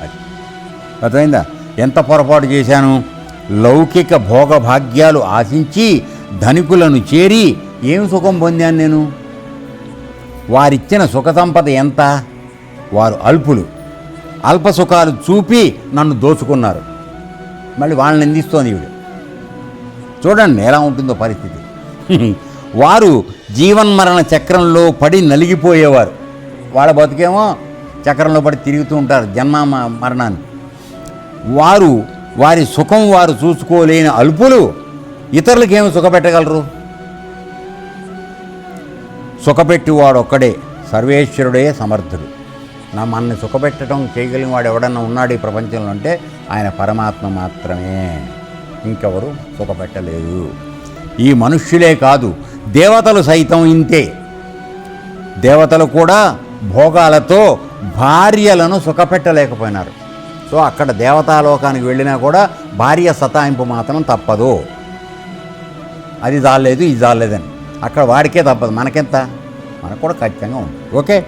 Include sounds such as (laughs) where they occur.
అది. అర్థమైందా? ఎంత పొరపాటు చేశాను? లౌకిక భోగభాగ్యాలు ఆశించి ధనికులను చేరి ఏం సుఖం పొందాను నేను? వారిచ్చిన సుఖ సంపద ఎంత? వారు అల్పులు. అల్ప సుఖాలు చూపి నన్ను దోచుకున్నారు. మళ్ళీ వాళ్ళని అందిస్తోంది ఈవిడ. చూడండి ఎలా ఉంటుందో పరిస్థితి. (laughs) వారు జీవన్మరణ చక్రంలో పడి నలిగిపోయేవారు. వాళ్ళ బతుకేమో చక్రంలో పడి తిరుగుతూ ఉంటారు జన్మ మరణాన్ని. వారు వారి సుఖం వారు చూసుకోలేని అల్పులు ఇతరులకు ఏమి సుఖపెట్టగలరు? సుఖపెట్టివాడు ఒక్కడే సర్వేశ్వరుడే సమర్థుడు. నా మనల్ని సుఖపెట్టడం చేయగలిగిన వాడు ఎవడన్నా ఉన్నాడు ఈ ప్రపంచంలో అంటే ఆయన పరమాత్మ మాత్రమే. ఇంకెవరు సుఖపెట్టలేదు. ఈ మనుష్యులే కాదు దేవతలు సైతం ఇంతే. దేవతలు కూడా భోగాలతో భార్యలను సుఖపెట్టలేకపోయినారు. సో అక్కడ దేవతాలోకానికి వెళ్ళినా కూడా భార్య సతాయింపు మాత్రం తప్పదు. అది జాలేదు ఇది జాలేదని అక్కడ వాడికే తప్పదు. మనకెంత? మనకు కూడా ఖచ్చితంగా ఉంది ఓకే?